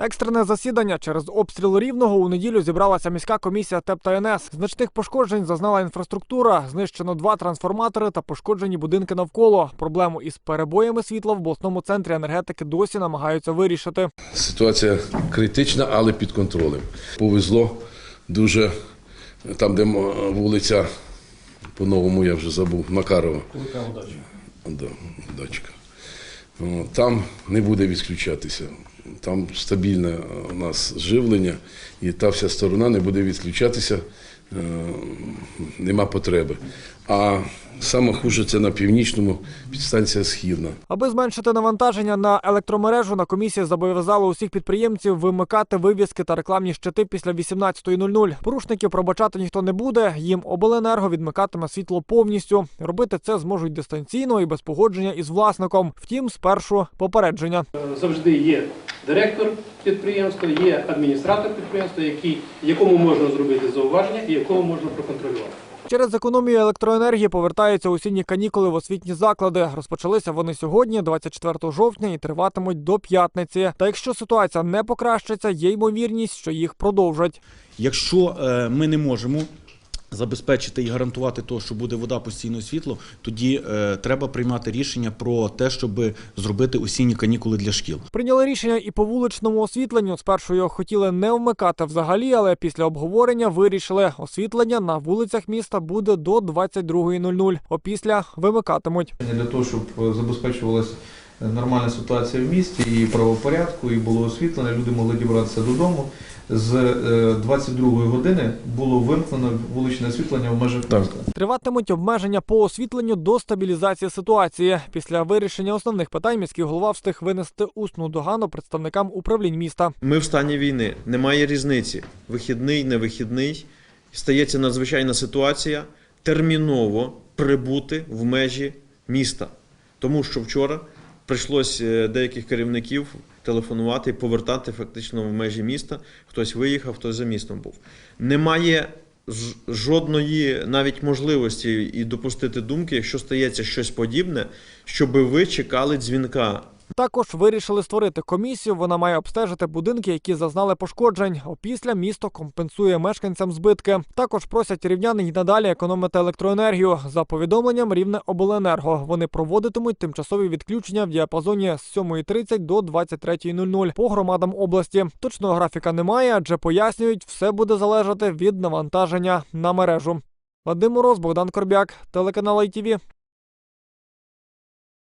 Екстрене засідання через обстріл рівного у неділю зібралася міська комісія ТЕП та НС. Значних пошкоджень зазнала інфраструктура. Знищено два трансформатори та пошкоджені будинки навколо. Проблему із перебоями світла в обласному центрі енергетики досі намагаються вирішити. Ситуація критична, але під контролем. Повезло дуже там, де вулиця, по-новому я вже забув, Макарова. Да, дачка. О, Там не буде відключатися. Там стабільне е, у нас живлення, і та вся сторона не буде відключатися, е, нема потреби. А саме хуже це на північному підстанція Східна. Аби зменшити навантаження на електромережу, на комісії зобов'язали усіх підприємців вимикати вивіски та рекламні щити після 18.00. Порушників пробачати ніхто не буде. Їм обленерго відмикатиме світло повністю. Робити це зможуть дистанційно і без погодження із власником. Втім, спершу попередження. завжди є директор підприємства, є адміністратор підприємства, який, якому можна зробити зауваження і якого можна проконтролювати. Через економію електроенергії повертаються осінні канікули в освітні заклади. Розпочалися вони сьогодні, 24 жовтня, і триватимуть до п'ятниці. Та якщо ситуація не покращиться, є ймовірність, що їх продовжать. Якщо е, ми не можемо забезпечити і гарантувати того, що буде вода постійно світло, тоді е, треба приймати рішення про те, щоб зробити осінні канікули для шкіл. Прийняли рішення і по вуличному освітленню. Спершу його хотіли не вмикати взагалі, але після обговорення вирішили, освітлення на вулицях міста буде до 22.00. Опісля вимикатимуть. для того, щоб е, забезпечувалася нормальна ситуація в місті і правопорядку, і було освітлення, люди могли дібратися додому. З е, 22 години було вимкнено вуличне освітлення в межах міста. Триватимуть обмеження по освітленню до стабілізації ситуації. Після вирішення основних питань міський голова встиг винести усну догану представникам управлінь міста. Ми в стані війни. Немає різниці. Вихідний, невихідний. Стається надзвичайна ситуація. Терміново прибути в межі міста. Тому що вчора прийшлось е, деяких керівників телефонувати і повертати фактично в межі міста. Хтось виїхав, хтось за містом був. Немає жодної навіть можливості і допустити думки, якщо стається щось подібне, щоб ви чекали дзвінка Також вирішили створити комісію. Вона має обстежити будинки, які зазнали пошкоджень. Опісля місто компенсує мешканцям збитки. Також просять рівнян і надалі економити електроенергію. За повідомленням рівне обленерго. Вони проводитимуть тимчасові відключення в діапазоні з 7.30 до 23.00 по громадам області. Точного графіка немає, адже пояснюють, все буде залежати від навантаження на мережу. Вадим Мороз, Богдан Корбяк, телеканал ITV.